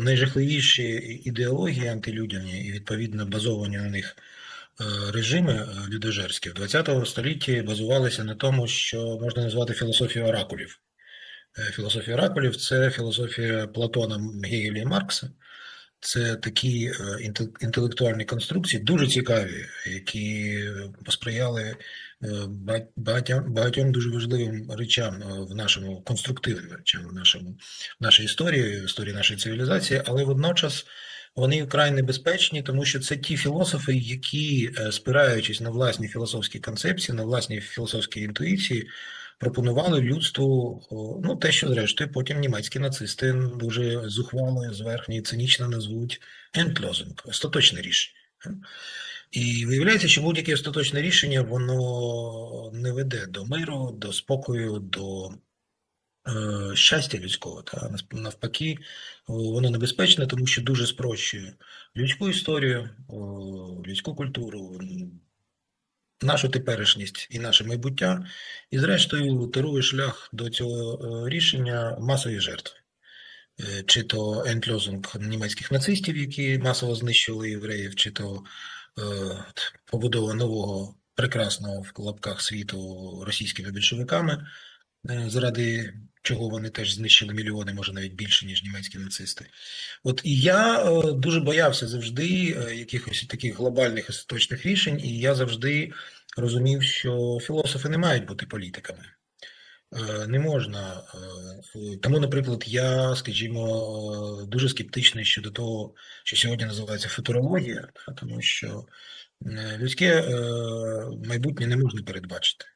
найжахливіші ідеології антилюдяні і відповідно базовані на них е, режими е, людожерські в 20 столітті базувалися на тому, що можна назвати філософією оракулів. Е, Філософія оракулів це філософія Платона, Гегеля і Маркса. Це такі е, інтелектуальні конструкції, дуже цікаві, які посприяли е, багатьом, багатьом дуже важливим речам е, в нашому конструктивним речам в нашому в нашій історії, в історії нашої цивілізації, але водночас вони вкрай небезпечні, тому що це ті філософи, які, спираючись на власні філософські концепції, на власні філософські інтуїції, пропонували людству ну те, що зрештою потім німецькі нацисти дуже зухвало, зверхні і цинічно назвуть Endlösung, остаточне рішення. І виявляється, що будь-яке остаточне рішення воно не веде до миру, до спокою, до е, щастя людського. Та навпаки, воно небезпечне, тому що дуже спрощує людську історію, людську культуру, нашу теперішність і наше майбуття, і зрештою тарує шлях до цього е, рішення масові жертви. Е, Чи то ентльозунг німецьких нацистів, які масово знищили євреїв, чи то е, побудова нового прекрасного в лапках світу російськими більшовиками, е, заради чого вони теж знищили мільйони, може навіть більше, ніж німецькі нацисти. От і я е, дуже боявся завжди е, якихось таких глобальних остаточних рішень, і я завжди розумів, що філософи не мають бути політиками. Е, Не можна. е, Тому, наприклад, я, скажімо, дуже скептичний щодо того, що сьогодні називається футурологія, тому що людське майбутнє не можна передбачити.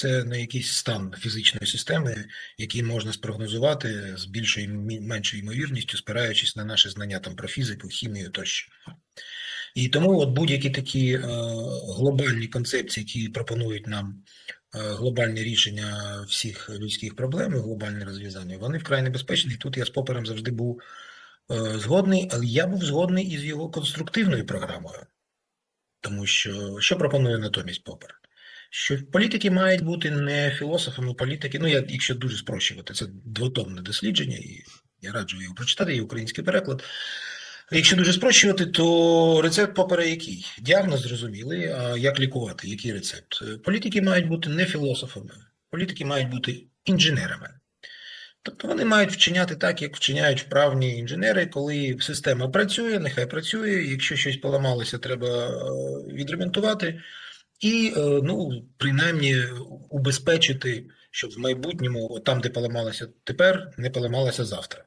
Це не якийсь стан фізичної системи, який можна спрогнозувати з більшою меншою ймовірністю, спираючись на наші знання там про фізику, хімію тощо. І тому от будь-які такі е, глобальні концепції, які пропонують нам е, глобальні рішення всіх людських проблем, глобальне розв'язання, вони вкрай небезпечні. Тут я з Попером завжди був е, згодний, але я був згодний із його конструктивною програмою. Тому що що пропонує натомість Попер? Що політики мають бути не філософами, політики, ну я якщо дуже спрощувати, це двотомне дослідження, і я раджу його прочитати, є український переклад. Якщо дуже спрощувати, то рецепт Попера який? Діагноз зрозумілий, а як лікувати, який рецепт? Політики мають бути не філософами, політики мають бути інженерами. Тобто вони мають вчиняти так, як вчиняють вправні інженери, коли система працює, нехай працює. Якщо щось поламалося, треба е, відремонтувати і, е, ну, принаймні, убезпечити, щоб в майбутньому, там, де поламалося тепер, не поламалося завтра.